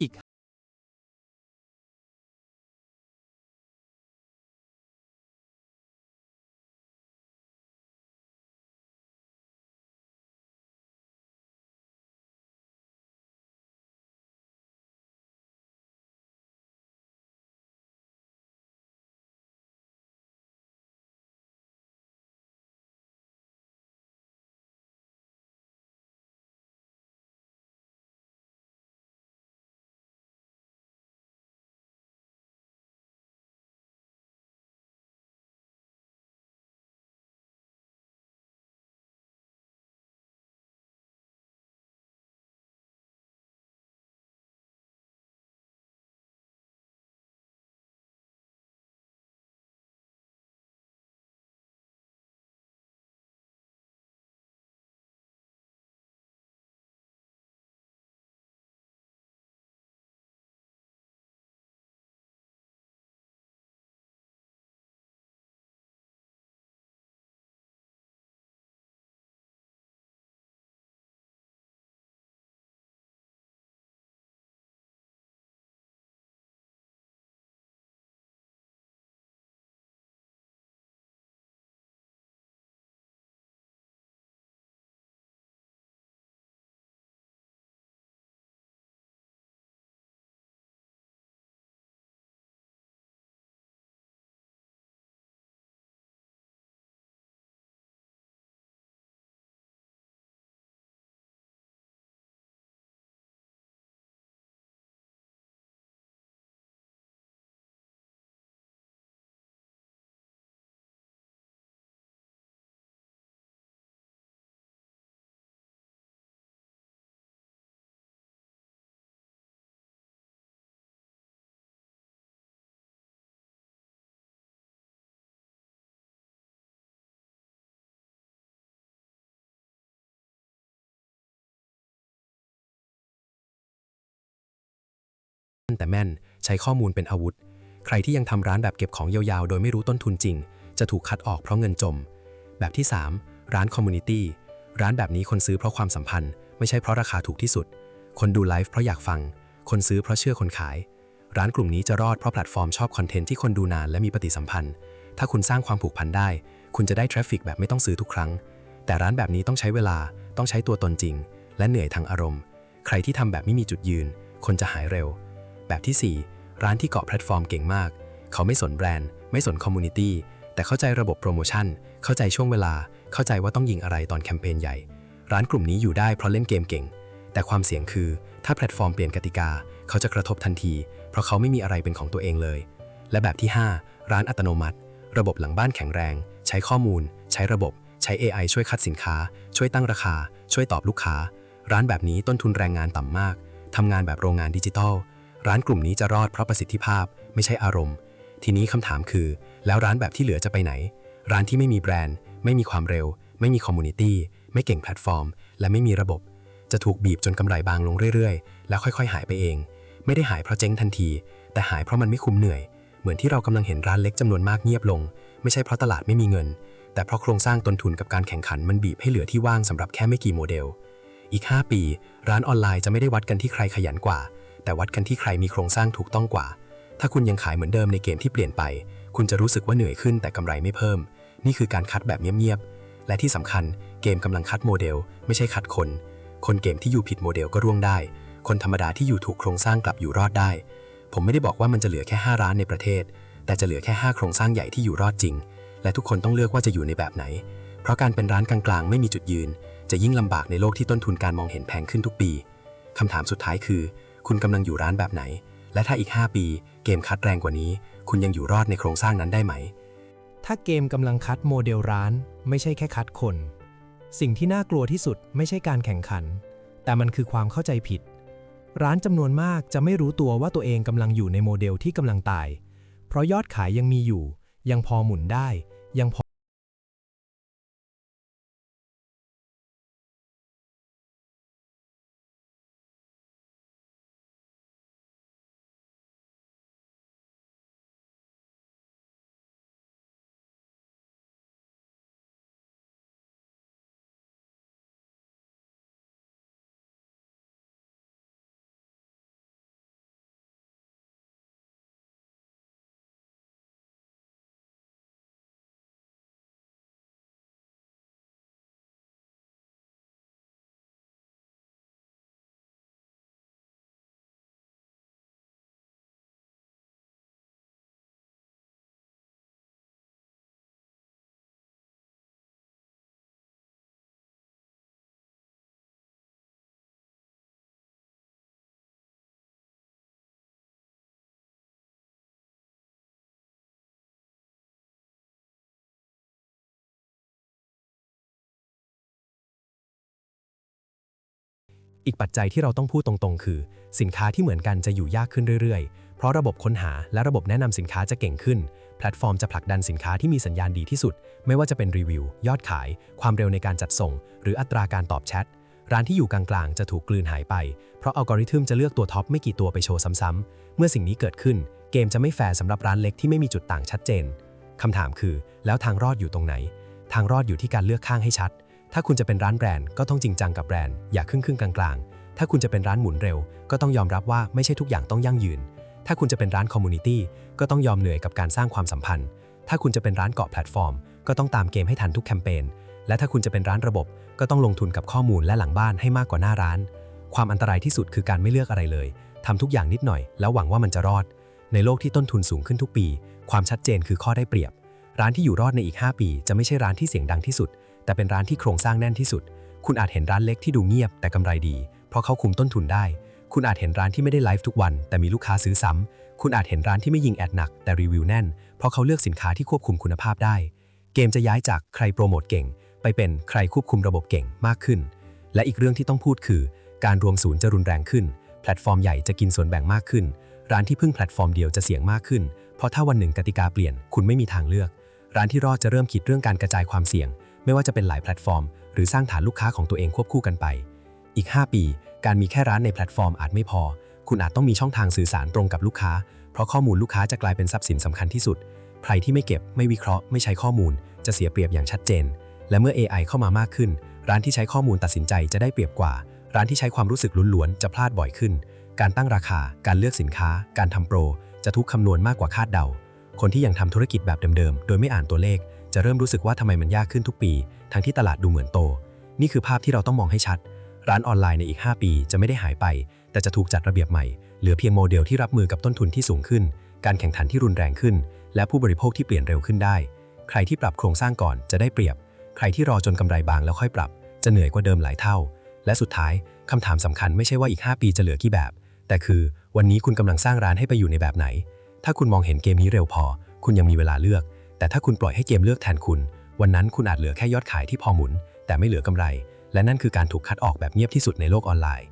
อีก แต่แม่น ใช้ข้อมูลเป็นอาวุธ ใครที่ยังทำร้านแบบเก็บของยาวๆ โดยไม่รู้ต้นทุนจริง จะถูกคัดออกเพราะเงินจม แบบที่ 3 ร้านคอมมูนิตี้ร้านแบบนี้คนซื้อเพราะความสัมพันธ์ ไม่ใช่เพราะราคาถูกที่สุด คนดูไลฟ์เพราะอยากฟัง คนซื้อเพราะเชื่อคนขาย ร้านกลุ่มนี้จะรอดเพราะแพลตฟอร์มชอบคอนเทนต์ที่คนดูนานและมีปฏิสัมพันธ์ ถ้าคุณสร้างความผูกพันได้ คุณจะได้ทราฟฟิกแบบไม่ต้องซื้อทุกครั้ง แต่ร้านแบบนี้ต้องใช้เวลา ต้องใช้ตัวตนจริง และเหนื่อยทางอารมณ์ ใครที่ทำแบบไม่มีจุดยืน คนจะหายเร็ว แบบที่ 4 ร้านที่เกาะแพลตฟอร์มเก่งมาก เขาไม่สนแบรนด์ ไม่สนคอมมูนิตี้ แต่เข้าใจระบบโปรโมชั่น เข้าใจช่วงเวลา เข้าใจว่าต้องยิงอะไรตอนแคมเปญใหญ่ ร้านกลุ่มนี้อยู่ได้เพราะเล่นเกมเก่ง แต่ความเสี่ยงคือ ถ้าแพลตฟอร์มเปลี่ยนกติกา เขาจะกระทบทันที เพราะเขาไม่มีอะไรเป็นของตัวเองเลย และแบบที่ 5 ร้านอัตโนมัติ ระบบหลังบ้านแข็งแรง ใช้ข้อมูล ใช้ระบบ ใช้ AI ช่วยคัดสินค้า ช่วยตั้งราคา ช่วยตอบลูกค้า ร้านแบบนี้ต้นทุนแรงงานต่ำมากทำงานแบบโรงงานดิจิทัล ร้านกลุ่มนี้จะรอดเพราะประสิทธิภาพไม่ใช่อารมณ์ ทีนี้คำถามคือ แล้วร้านแบบที่เหลือจะไปไหน ร้านที่ไม่มีแบรนด์ ไม่มีความเร็ว ไม่มีคอมมูนิตี้ไม่เก่งแพลตฟอร์ม และไม่มีระบบ จะถูกบีบจนกำไรบางลงเรื่อยๆ แล้วค่อยๆ หายไปเอง ไม่ได้หายเพราะเจ๊งทันที แต่หายเพราะมันไม่คุ้มเหนื่อย เหมือนที่เรากำลังเห็นร้านเล็กจำนวนมากเงียบลง ไม่ใช่เพราะตลาดไม่มีเงิน แต่เพราะโครงสร้างต้นทุนกับการแข่งขันมันบีบให้เหลือที่ว่างสำหรับแค่ไม่กี่โมเดล อีก 5 ปี ร้านออนไลน์จะไม่ได้วัดกันที่ใครขยันกว่า แต่วัดกันที่ใครมีโครงสร้างถูกต้องกว่า ถ้าคุณยังขายเหมือนเดิมในเกมที่เปลี่ยนไป คุณจะรู้สึกว่าเหนื่อยขึ้นแต่กำไรไม่เพิ่ม นี่คือการคัดแบบเงียบๆ และที่สำคัญเกมกำลังคัดโมเดล ไม่ใช่คัดคน คนเกมที่อยู่ผิดโมเดลก็ร่วงได้ คนธรรมดาที่อยู่ถูกโครงสร้างกลับอยู่รอดได้ ผมไม่ได้บอกว่ามันจะเหลือแค่ 5 ร้านในประเทศ แต่จะเหลือแค่ 5 โครงสร้างใหญ่ที่อยู่รอดจริง และทุกคนต้องเลือกว่าจะอยู่ในแบบไหน เพราะการเป็นร้านกลางๆ ไม่มีจุดยืน จะยิ่งลำบากในโลกที่ต้นทุนการมองเห็นแพงขึ้นทุกปีคำถามสุดท้ายคือ คุณกำลังอยู่ร้านแบบไหน และถ้าอีก 5 ปี เกมคัดแรงกว่านี้ คุณยังอยู่รอดในโครงสร้างนั้นได้ไหม ถ้าเกมกำลังคัดโมเดลร้าน ไม่ใช่แค่คัดคน สิ่งที่น่ากลัวที่สุดไม่ใช่การแข่งขัน แต่มันคือความเข้าใจผิด ร้านจำนวนมากจะไม่รู้ตัวว่าตัวเองกำลังอยู่ในโมเดลที่กำลังตาย เพราะยอดขายยังมีอยู่ ยังพอหมุนได้ยังพอ อีกปัจจัยที่เราต้องพูดตรงๆ คือ สินค้าที่เหมือนกันจะอยู่ยากขึ้นเรื่อยๆ เพราะระบบค้นหาและระบบแนะนำสินค้าจะเก่งขึ้น แพลตฟอร์มจะผลักดันสินค้าที่มีสัญญาณดีที่สุด ไม่ว่าจะเป็นรีวิว ยอดขาย ความเร็วในการจัดส่ง หรืออัตราการตอบแชทร้านที่อยู่กลางๆ จะถูกกลืนหายไป เพราะอัลกอริทึมจะเลือกตัวท็อปไม่กี่ตัวไปโชว์ซ้ำๆ เมื่อสิ่งนี้เกิดขึ้น เกมจะไม่แฟร์สำหรับร้านเล็กที่ไม่มีจุดต่างชัดเจน คำถามคือ แล้วทางรอดอยู่ตรงไหน ทางรอดอยู่ที่การเลือกข้างให้ชัด ถ้าคุณจะเป็นร้านแบรนด์ก็ต้องจริงจังกับแบรนด์อย่าครึ่งครึ่งกลางๆ ถ้าคุณจะเป็นร้านหมุนเร็ว ก็ต้องยอมรับว่าไม่ใช่ทุกอย่างต้องยั่งยืน ถ้าคุณจะเป็นร้านคอมมูนิตี้ก็ต้องยอมเหนื่อยกับการสร้างความสัมพันธ์ ถ้าคุณจะเป็นร้านเกาะแพลตฟอร์ม ก็ต้องตามเกมให้ทันทุกแคมเปญและถ้าคุณจะเป็นร้านระบบ ก็ต้องลงทุนกับข้อมูลและหลังบ้านให้มากกว่าหน้าร้าน ความอันตรายที่สุดคือการไม่เลือกอะไรเลยทำทุกอย่างนิดหน่อย แล้วหวังว่ามันจะรอด ในโลกที่ต้นทุนสูงขึ้นทุกปี ความชัดเจนคือข้อได้เปรียบ ร้านที่อยู่รอดในอีก 5 ปี จะไม่ใช่ร้านที่เสียงดังที่สุด แต่เป็นร้านที่โครงสร้างแน่นที่สุด คุณอาจเห็นร้านเล็กที่ดูเงียบแต่กำไรดี เพราะเขาคุมต้นทุนได้ คุณอาจเห็นร้านที่ไม่ได้ไลฟ์ทุกวัน แต่มีลูกค้าซื้อซ้ำคุณอาจเห็นร้านที่ไม่ยิงแอดหนักแต่รีวิวแน่น เพราะเขาเลือกสินค้าที่ควบคุมคุณภาพได้ เกมจะย้ายจากใครโปรโมทเก่ง ไปเป็นใครควบคุมระบบเก่งมากขึ้น และอีกเรื่องที่ต้องพูดคือ การรวมศูนย์จะรุนแรงขึ้น แพลตฟอร์มใหญ่จะกินส่วนแบ่งมากขึ้น ร้านที่พึ่งแพลตฟอร์มเดียวจะเสี่ยงมากขึ้น เพราะถ้าวันหนึ่งกติกาเปลี่ยน คุณไม่มีทางเลือก ร้านที่รอดจะเริ่มคิดเรื่องการกระจายความเสี่ยง ไม่ว่าจะเป็นหลายแพลตฟอร์ม หรือสร้างฐานลูกค้าของตัวเองควบคู่กันไป อีก 5 ปี การมีแค่ร้านในแพลตฟอร์มอาจไม่พอ คุณอาจต้องมีช่องทางสื่อสารตรงกับลูกค้า เพราะข้อมูลลูกค้าจะกลายเป็นทรัพย์สินสำคัญที่สุด ใครที่ไม่เก็บ ไม่วิเคราะห์ ไม่ใช้ข้อมูล จะเสียเปรียบอย่างชัดเจน และเมื่อ AI เข้ามามากขึ้น ร้านที่ใช้ข้อมูลตัดสินใจจะได้เปรียบกว่า ร้านที่ใช้ความรู้สึกล้วนๆจะพลาดบ่อยขึ้น การตั้งราคา การเลือกสินค้า การทำโปร จะทุกคำนวณมากกว่าคาดเดา คนที่ยังทำธุรกิจแบบเดิมๆ โดยไม่อ่านตัวเลข จะเริ่มรู้สึกว่าทำไมมันยากขึ้นทุกปี ทั้งที่ตลาดดูเหมือนโต นี่คือภาพที่เราต้องมองให้ชัด ร้านออนไลน์ในอีก 5 ปีจะไม่ได้หายไป แต่จะถูกจัดระเบียบใหม่ เหลือเพียงโมเดลที่รับมือกับต้นทุนที่สูงขึ้น การแข่งขันที่รุนแรงขึ้น และผู้บริโภคที่เปลี่ยนเร็วขึ้นได้ ใครที่ปรับโครงสร้างก่อนจะได้เปรียบ ใครที่รอจนกำไรบางแล้วค่อยปรับ จะเหนื่อยกว่าเดิมหลายเท่า และสุดท้ายคำถามสำคัญไม่ใช่ว่าอีก 5 ปีจะเหลือกี่แบบ แต่คือ วันนี้คุณกำลังสร้างร้านให้ไปอยู่ในแบบไหน ถ้าคุณมองเห็นเกมนี้เร็วพอ คุณยังมีเวลาเลือก แต่ถ้าคุณปล่อยให้เกมเลือกแทนคุณ วันนั้นคุณอาจเหลือแค่ยอดขายที่พอหมุน แต่ไม่เหลือกำไร และนั่นคือการถูกคัดออกแบบเงียบที่สุดในโลกออนไลน์